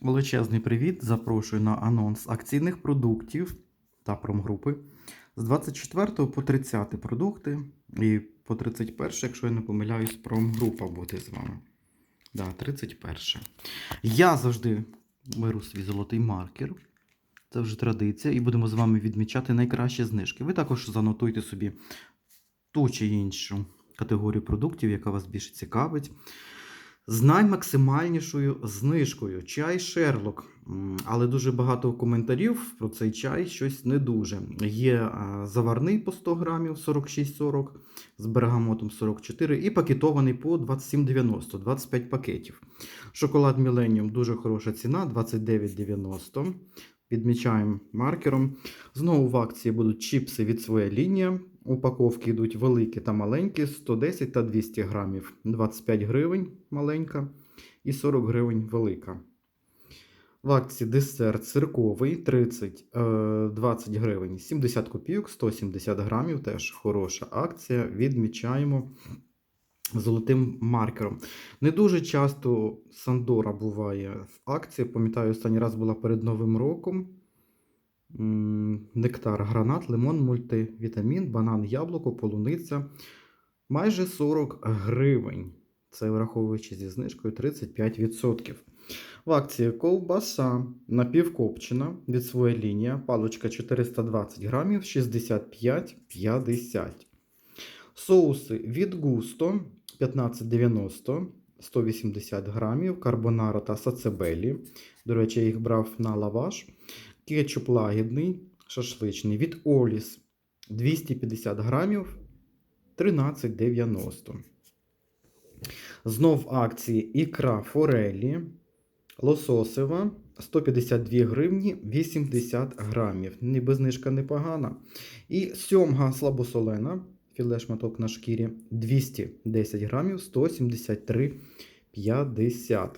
Величезний привіт! Запрошую на анонс акційних продуктів та промгрупи з 24 по 30 продукти і по 31, якщо я не помиляюсь, промгрупа буде з вами. Да, 31. Я завжди беру свій золотий маркер. Це вже традиція, і будемо з вами відмічати найкращі знижки. Ви також занотуйте собі ту чи іншу категорію продуктів, яка вас більше цікавить. З наймаксимальнішою знижкою. Чай Шерлок. Але дуже багато коментарів про цей чай щось не дуже. Є заварний по 100 грамів 46,40, з бергамотом 44 і пакетований по 27,90, 25 пакетів. Шоколад Міленіум дуже хороша ціна, 29,90. Відмічаємо маркером. Знову в акції будуть чіпси від своя лінія. Упаковки йдуть великі та маленькі, 110 та 200 грамів, 25 гривень маленька і 40 гривень велика. В акції десерт цирковий 30, е, 20 гривень, 70 копійок, 170 грамів. Теж хороша акція. Відмічаємо золотим маркером. Не дуже часто Сандора буває в акції. Пам'ятаю, останній раз була перед Новим роком. Нектар, гранат, лимон, мультивітамін, банан, яблуко, полуниця. Майже 40 гривень. Це враховуючи зі знижкою 35%. В акції ковбаса напівкопчена від своя лінія. Паличка 420 грамів, 65,50. Соуси від густо 15,90, 180 грамів. Карбонара та сацебелі. До речі, я їх брав на лаваш. Кетчуп лагідний, шашличний від Оліс 250 грамів 13,90. Знов акції ікра форелі лососева 152 гривні 80 грамів. Ніби знижка непогана. І сьомга слабосолена, філе шматок на шкірі 210 грамів 173,50.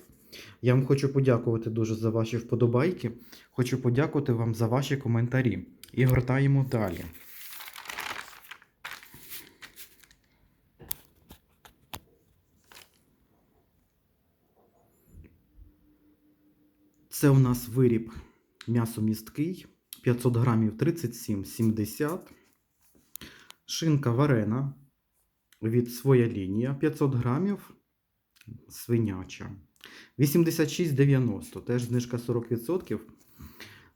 Я вам хочу подякувати дуже за ваші вподобайки. Хочу подякувати вам за ваші коментарі. І гортаємо далі. Це у нас виріб м'ясомісткий 500 грамів 37,70. Шинка варена від своя лінія 500 грамів свиняча. 86,90. Теж знижка 40%.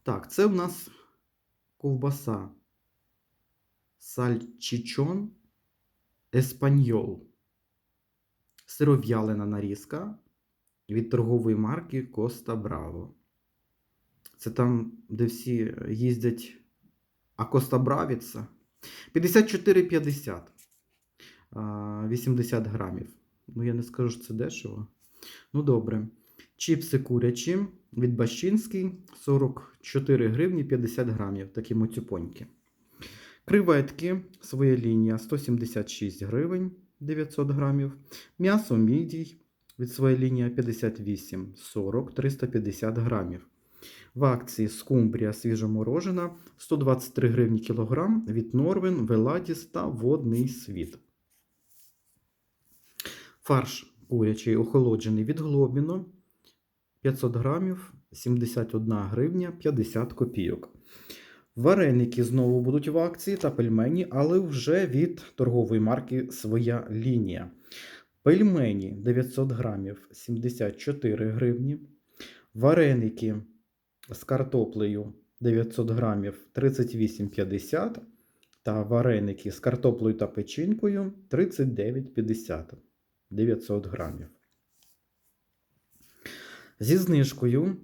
Так, це в нас ковбаса сальчичон еспаньол. Сиров'ялина нарізка від торгової марки Коста Браво. Це там, де всі їздять. А Коста Бравіца 54,50. 80 грамів. Ну, я не скажу, що це дешево. Ну, добре. Чіпси курячі від Бащинський 44 гривні 50 грамів. Такі моцюпоньки. Креветки, своя лінія 176 гривень 900 грамів. М'ясо мідій від своя лінія 58 40 350 грамів. В акції скумбрія свіжоморожена 123 гривні кілограм від Норвен, Веладіс та Водний світ. Фарш курячий охолоджений від Глобіно 500 грамів 71 гривня 50 копійок. Вареники знову будуть в акції та пельмені, але вже від торгової марки Своя лінія. Пельмені 900 грамів 74 гривні. Вареники з картоплею 900 грамів 38,50. Та вареники з картоплею та печінкою 39,50 900 грамів. Зі знижкою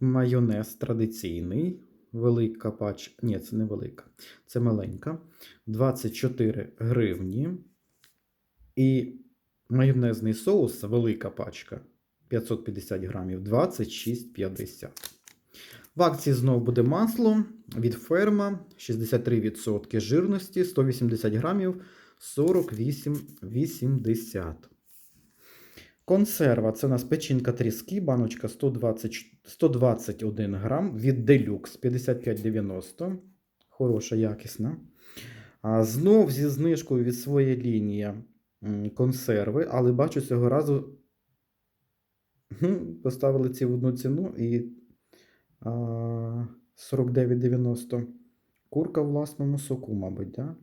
майонез традиційний. Велика пач. Ні, це не велика. Це маленька. 24 гривні. І майонезний соус, велика пачка 550 грамів, 26,50. В акції знову буде масло від ферма 63% жирності, 180 грамів, 48,80. Консерва це у нас печінка тріски, баночка 120, 121 грам від Deluxe 55,90. Хороша, якісна. А знов зі знижкою від своєї лінії консерви, але бачу цього разу Поставили ці в одну ціну і 49,90. Курка в власному соку, мабуть, да?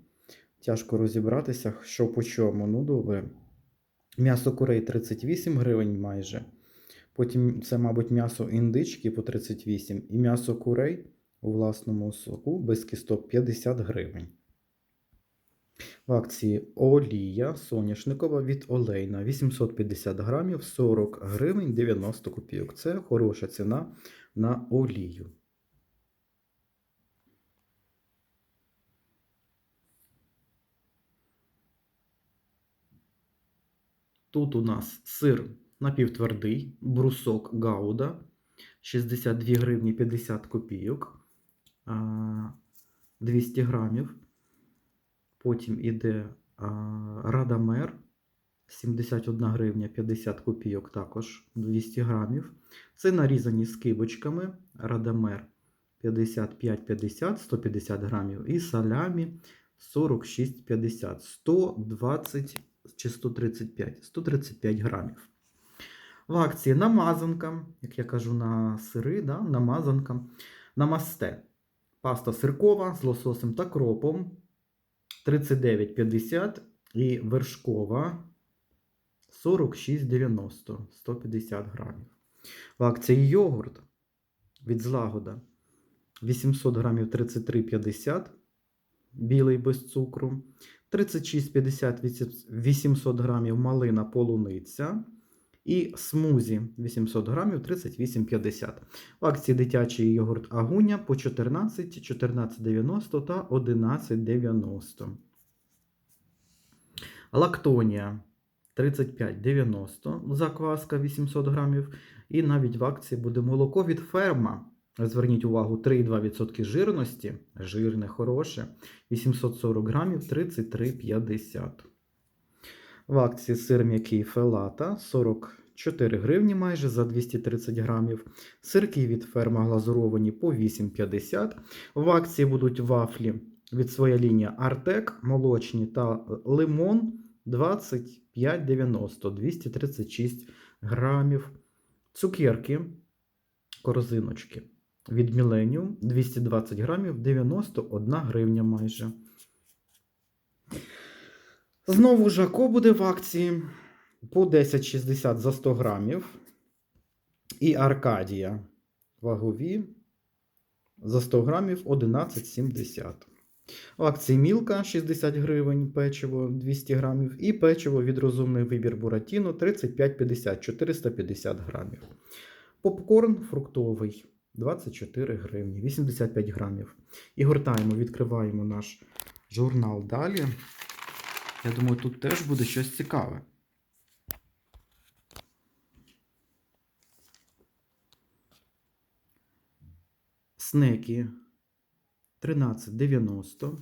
Тяжко розібратися, що по чому. Ну, добре. М'ясо курей 38 гривень майже. Потім це, мабуть, м'ясо індички по 38 і м'ясо курей у власному соку без кісток 50 гривень. В акції олія соняшникова від олейна 850 грамів 40 гривень 90 копійок. Це хороша ціна на олію. Тут у нас сир напівтвердий, брусок Гауда 62 гривні 50 копійок, а, 200 грамів. Потім іде Радамер 71 гривня 50 копійок, також 200 грамів. Це нарізані скибочками Радамер 55-50, 150 грамів. І салямі 46,50, 120 чи 135, 135 грамів. В акції намазанка, як я кажу, на сири, да, намазанка, намасте. Паста сиркова з лососем та кропом 39,50 і вершкова 46,90 150 грамів. В акції йогурт від злагода 800 грамів 33,50 білий без цукру. 36,50 800 грамів малина полуниця. І смузі 800 грамів 38,50. В акції дитячий йогурт Агуня по 14, 14,90 та 11,90. Лактонія 35,90 закваска 800 грамів. І навіть в акції буде молоко від ферма. Зверніть увагу, 3,2% жирності. Жирне, хороше. 840 грамів 33,50. В акції сир м'який фелата 44 гривні майже за 230 грамів. Сирки від ферма глазуровані по 8,50. В акції будуть вафлі від своя лінія Артек, молочні та лимон 25,90 236 грамів. Цукерки, корзиночки від Millennium 220 грамів 91 гривня майже. Знову Жако буде в акції по 10,60 за 100 грамів. І Аркадія вагові за 100 грамів 11,70. Акції Мілка 60 гривень, печиво 200 грамів. І печиво від розумний вибір Буратіно 35,50 450 грамів. Попкорн фруктовий 24 гривні, 85 грамів. І гортаємо, відкриваємо наш журнал далі. Я думаю, тут теж буде щось цікаве. Снеки 13,90.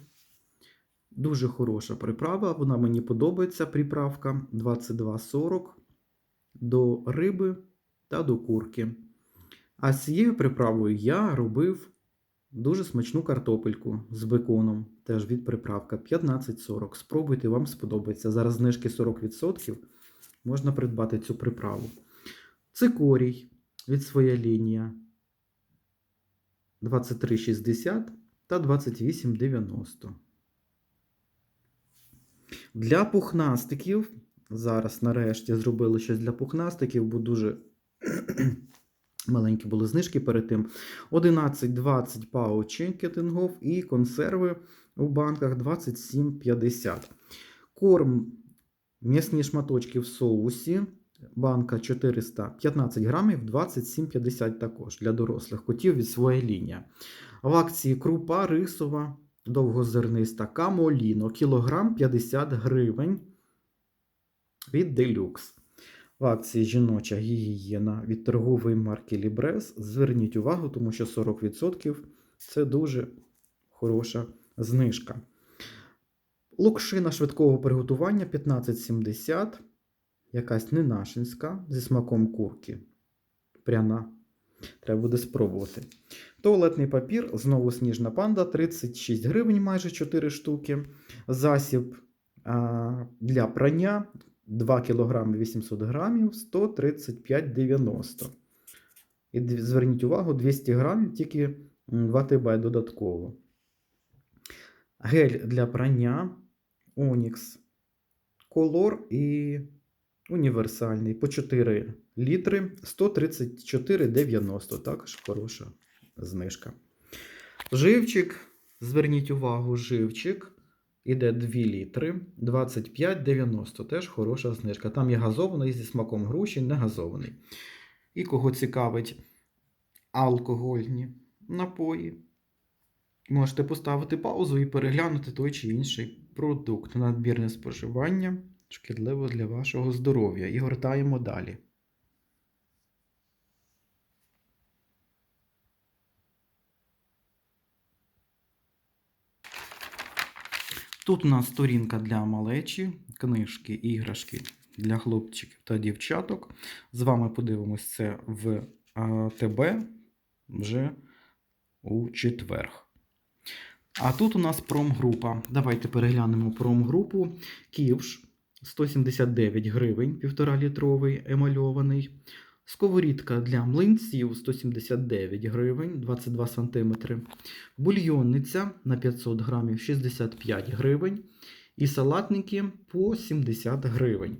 Дуже хороша приправа. Вона мені подобається. Приправка 22,40 до риби та до курки. А з цією приправою я робив дуже смачну картопельку з беконом. Теж від приправка 15,40. Спробуйте, вам сподобається. Зараз знижки 40%. Можна придбати цю приправу. Цикорій від своя лінія 23,60 та 28,90. Для пухнастиків. Зараз, нарешті, зробили щось для пухнастиків, бо дуже маленькі були знижки перед тим. 11,20 паучі кетингов і консерви у банках 27,50. Корм м'ясні шматочки в соусі. Банка 415 грамів, 27,50 також для дорослих котів від своєї лінія. В акції крупа рисова, довгозерниста камоліно, кілограм 50 гривень від делюкс. В акції жіноча гігієна від торгової марки Лібрес. Зверніть увагу, тому що 40% це дуже хороша знижка. Локшина швидкого приготування 15,70. Якась ненашинська зі смаком курки. Пряна. Треба буде спробувати. Туалетний папір, знову сніжна панда, 36 гривень, майже 4 штуки. Засіб а, для прання 2 кг 800 грамів 135,90. І зверніть увагу, 200 грамів тільки м, 2 ТБ додатково. Гель для прання Onyx Color і універсальний по 4 літри 134,90. Також хороша знижка. Живчик, зверніть увагу, живчик. Іде 2 літри 25,90. Теж хороша знижка. Там є газований зі смаком груші, не газований. І кого цікавить алкогольні напої, можете поставити паузу і переглянути той чи інший продукт. Надмірне споживання шкідливо для вашого здоров'я. І гортаємо далі. Тут у нас сторінка для малечі, книжки, іграшки для хлопчиків та дівчаток. З вами подивимось це в ТБ вже у четверг. А тут у нас промгрупа. Давайте переглянемо промгрупу. Ківш 179 гривень, 1,5 літровий емальований. Сковорідка для млинців 179 гривень, 22 см. Бульйонниця на 500 грамів 65 гривень. І салатники по 70 гривень.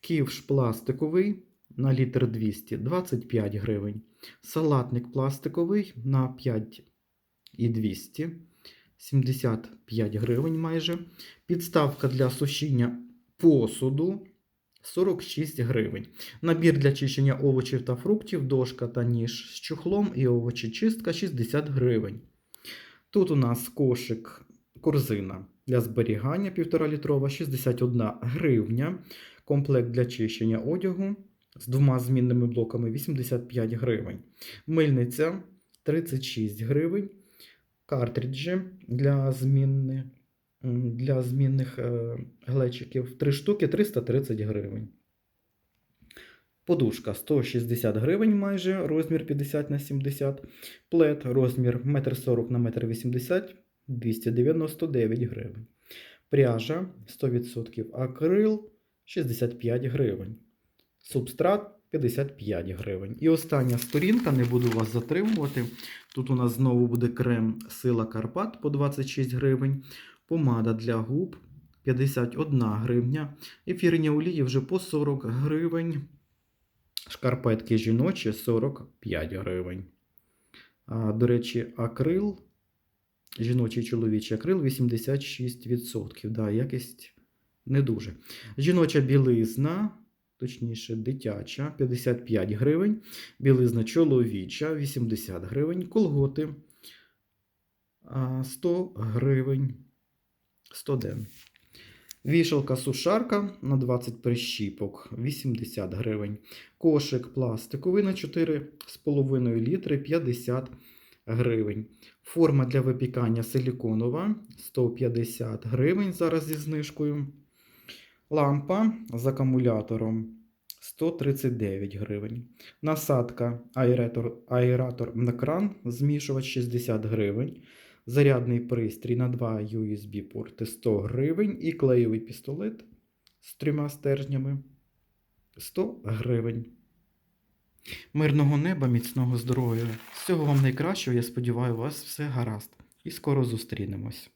Ківш пластиковий на літр 200 25 гривень. Салатник пластиковий на 5 і 200 75 гривень майже. Підставка для сушіння посуду 46 гривень. Набір для чищення овочів та фруктів, дошка та ніж з чохлом і овочечистка 60 гривень. Тут у нас кошик, корзина для зберігання 1,5 літрова 61 гривня. Комплект для чищення одягу з двома змінними блоками 85 гривень. Мильниця 36 гривень. Картриджі для змінни, м, для змінних е, глечиків 3 штуки 330 гривень. Подушка 160 гривень майже, розмір 50 на 70. Плед розмір 1,40 на 1,80 299 гривень. Пряжа 100% акрил 65 гривень. Субстрат 55 гривень. І остання сторінка, не буду вас затримувати. Тут у нас знову буде крем Сила Карпат по 26 гривень. Помада для губ 51 гривня. Ефірні олії вже по 40 гривень. Шкарпетки жіночі 45 гривень. А, до речі, акрил, жіночий чоловічий акрил 86%. Да, якість не дуже. Жіноча білизна, точніше, дитяча 55 гривень. Білизна чоловіча 80 гривень. Колготи 100 гривень. 100 ден. Вішалка сушарка на 20 прищіпок 80 гривень. Кошик пластиковий на 4,5 літри 50 гривень. Форма для випікання силіконова 150 гривень зараз зі знижкою. Лампа з акумулятором 139 гривень. Насадка аератор, аератор на кран, змішувач 60 гривень. Зарядний пристрій на 2 USB порти 100 гривень і клеєвий пістолет з трьома стержнями 100 гривень. Мирного неба, міцного здоров'я. Всього вам найкращого, я сподіваюся, у вас все гаразд. І скоро зустрінемось.